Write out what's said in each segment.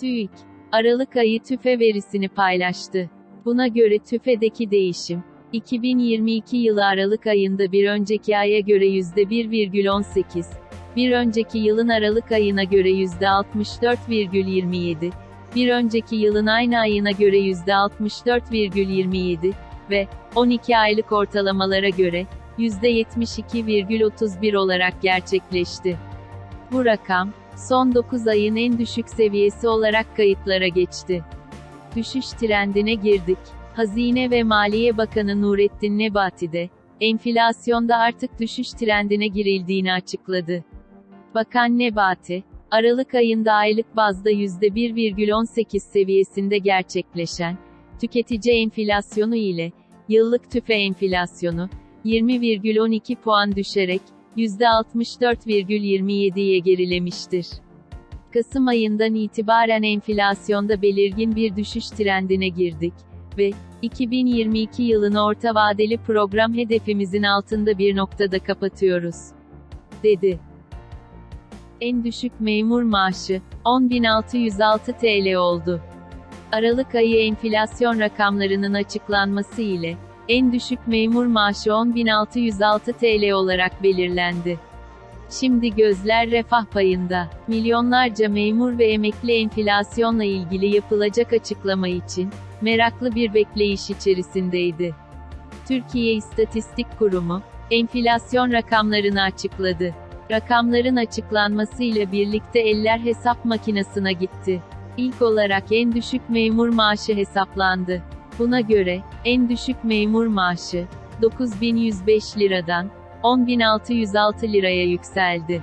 TÜİK, Aralık ayı tüfe verisini paylaştı. Buna göre tüfedeki değişim, 2022 yılı Aralık ayında bir önceki aya göre %1,18, bir önceki yılın Aralık ayına göre %64,27, bir önceki yılın aynı ayına göre %64,27 ve 12 aylık ortalamalara göre %72,31 olarak gerçekleşti. Bu rakam, son 9 ayın en düşük seviyesi olarak kayıtlara geçti. Düşüş trendine girdik. Hazine ve Maliye Bakanı Nurettin Nebati de, enflasyonda artık düşüş trendine girildiğini açıkladı. Bakan Nebati, Aralık ayında aylık bazda %1,18 seviyesinde gerçekleşen, tüketici enflasyonu ile, yıllık tüfe enflasyonu, 20,12 puan düşerek, %64,27'ye gerilemiştir. Kasım ayından itibaren enflasyonda belirgin bir düşüş trendine girdik ve 2022 yılını orta vadeli program hedefimizin altında bir noktada kapatıyoruz, dedi. En düşük memur maaşı 10.606 TL oldu. Aralık ayı enflasyon rakamlarının açıklanması ile en düşük memur maaşı 10.606 TL olarak belirlendi. Şimdi gözler refah payında. Milyonlarca memur ve emekli enflasyonla ilgili yapılacak açıklama için meraklı bir bekleyiş içerisindeydi. Türkiye İstatistik Kurumu enflasyon rakamlarını açıkladı. Rakamların açıklanmasıyla birlikte eller hesap makinesine gitti. İlk olarak en düşük memur maaşı hesaplandı. Buna göre, en düşük memur maaşı, 9105 liradan, 10606 liraya yükseldi.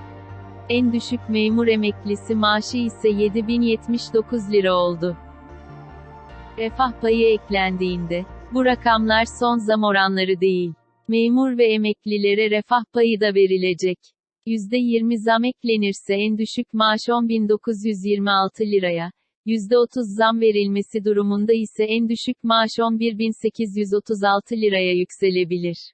En düşük memur emeklisi maaşı ise 7079 lira oldu. Refah payı eklendiğinde, bu rakamlar son zam oranları değil. Memur ve emeklilere refah payı da verilecek. %20 zam eklenirse en düşük maaş 10.926 liraya, %30 zam verilmesi durumunda ise en düşük maaş 11.836 liraya yükselebilir.